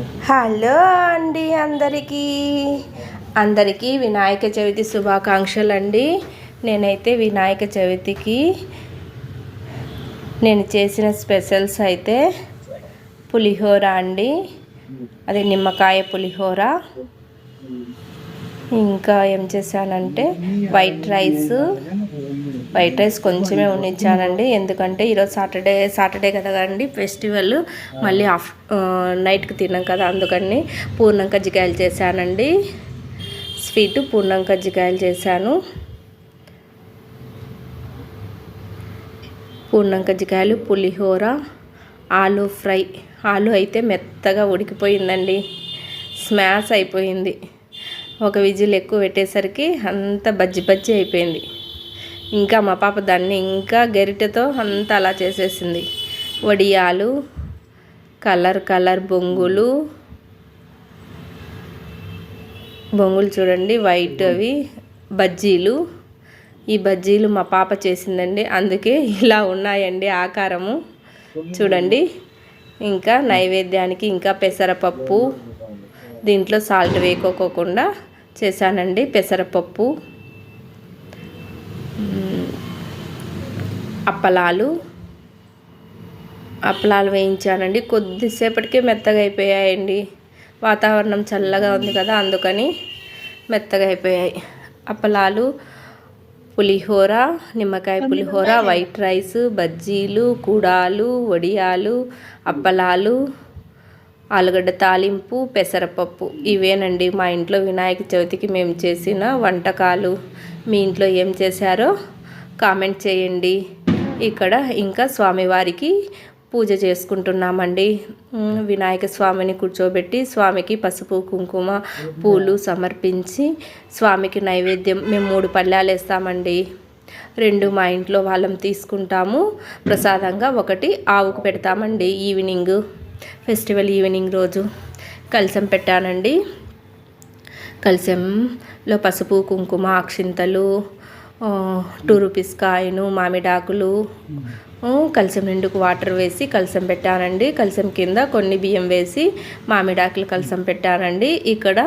Hello అండి అందరికీ. అందరికీ వినాయక చవితి శుభాకాంక్షలు అండి నేనైతే వినాయక చవితికి నేను చేసిన స్పెషల్స్ అయితే పులిహోర అండి. అది నిమ్మకాయ పులిహోర. ఇంకా ఏం చేశానంటే వైట్ రైస్ వైట్ రైస్ కొంచెమే ఉండించానండి ఎందుకంటే ఈరోజు సాటర్డే సాటర్డే కదా అండి ఫెస్టివల్. మళ్ళీ ఆఫ్ నైట్కి తిన్నాం కదా అందుకని పూర్ణం కజ్జికాయలు చేశానండి. స్వీట్ పూర్ణం కజ్జికాయలు చేశాను. పూర్ణం కజ్జికాయలు పులిహోర ఆలు ఫ్రై. ఆలు అయితే మెత్తగా ఉడికిపోయిందండి. స్మాష్ అయిపోయింది. ఒక విజిల్ ఎక్కువ పెట్టేసరికి అంత బజ్జి బజ్జి అయిపోయింది. ఇంకా మా పాప దాన్ని ఇంకా గరిటెతో అంతా అలా చేసేసింది. వడియాలు కలర్ కలర్ బొంగులు. బొంగులు చూడండి వైట్ అవి బజ్జీలు. ఈ బజ్జీలు మా పాప చేసిందండి. అందుకే ఇలా ఉన్నాయండి ఆకారము. చూడండి ఇంకా నైవేద్యానికి ఇంకా పెసరపప్పు. దీంట్లో సాల్ట్ వేసుకోకుండా చేశానండి పెసరపప్పు. అప్పలాలు. అప్పలాలు వేయించానండి. కొద్దిసేపటికే మెత్తగా అయిపోయాయండి. వాతావరణం చల్లగా ఉంది కదా అందుకని మెత్తగా అయిపోయాయి. అప్పలాలు పులిహోర నిమ్మకాయ పులిహోర వైట్ రైస్ బజ్జీలు కుడాలు వడియాలు అప్పలాలు ఆలుగడ్డ తాలింపు పెసరపప్పు ఇవేనండి. మా ఇంట్లో వినాయక చవితికి మేము చేసిన వంటకాలు. మీ ఇంట్లో ఏం చేశారో కామెంట్ చేయండి. ఇక్కడ ఇంకా స్వామివారికి పూజ చేసుకుంటున్నామండి. వినాయక స్వామిని కూర్చోబెట్టి స్వామికి పసుపు కుంకుమ పూలు సమర్పించి స్వామికి నైవేద్యం మేము మూడు పళ్ళాలు వేస్తామండి. రెండు మా ఇంట్లో వాళ్ళం తీసుకుంటాము. ప్రసాదంగా ఒకటి ఆవుకు పెడతామండి ఈవినింగ్. ఫెస్టివల్ ఈవినింగ్ రోజు కలసం పెట్టానండి. కలసంలో పసుపు కుంకుమ అక్షింతలు టూ రూపీస్ కాయను మామిడాకులు కలసం నిండుకు వాటర్ వేసి కలసం పెట్టానండి. కలసం కింద కొన్ని బియ్యం వేసి మామిడాకులు కలసం పెట్టానండి. ఇక్కడ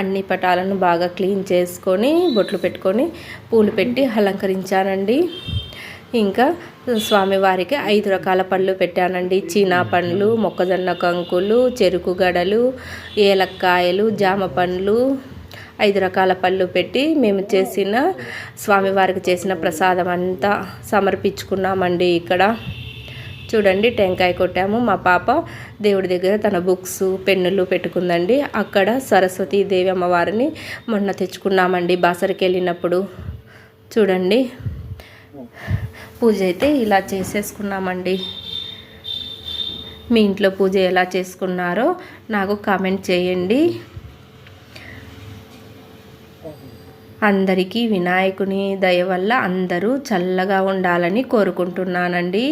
అన్ని పటాలను బాగా క్లీన్ చేసుకొని బొట్లు పెట్టుకొని పూలు పెట్టి అలంకరించానండి. ఇంకా స్వామివారికి ఐదు రకాల పళ్ళు పెట్టానండి. చీనా పండ్లు మొక్కజొన్న కంకులు చెరుకు గడలు ఏలక్కాయలు జామ పండ్లు. ఐదు రకాల పళ్ళు పెట్టి మేము చేసిన స్వామివారికి చేసిన ప్రసాదం అంతా సమర్పించుకున్నామండి ఇక్కడ. చూడండి టెంకాయ కొట్టాము. మా పాప దేవుడి దగ్గర తన బుక్స్ పెన్నులు పెట్టుకుందండి. అక్కడ సరస్వతీ దేవి అమ్మవారిని మొన్న తెచ్చుకున్నామండి. బాసరికి వెళ్ళినప్పుడు చూడండి. పూజ అయితే ఇలా చేసేసుకున్నామండి. మీ ఇంట్లో పూజ ఎలా చేసుకున్నారో నాకు కామెంట్ చేయండి. అందరికీ వినాయకుని దయ వల్ల అందరూ చల్లగా ఉండాలని కోరుకుంటున్నానండి.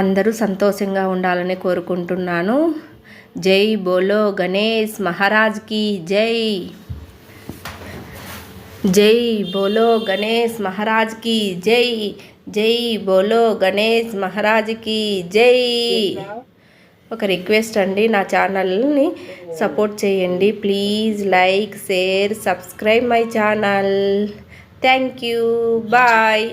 అందరూ సంతోషంగా ఉండాలని కోరుకుంటున్నాను. జై బోలో గణేష్ మహారాజ్కి జై. జై బోలో గణేష్ మహారాజ్కి జై జై బోలో గణేష్ మహారాజ్కి జై. ఒక రిక్వెస్ట్ అండి నా ఛానల్ని సపోర్ట్ చేయండి. Please like share subscribe my channel. Thank you. Bye.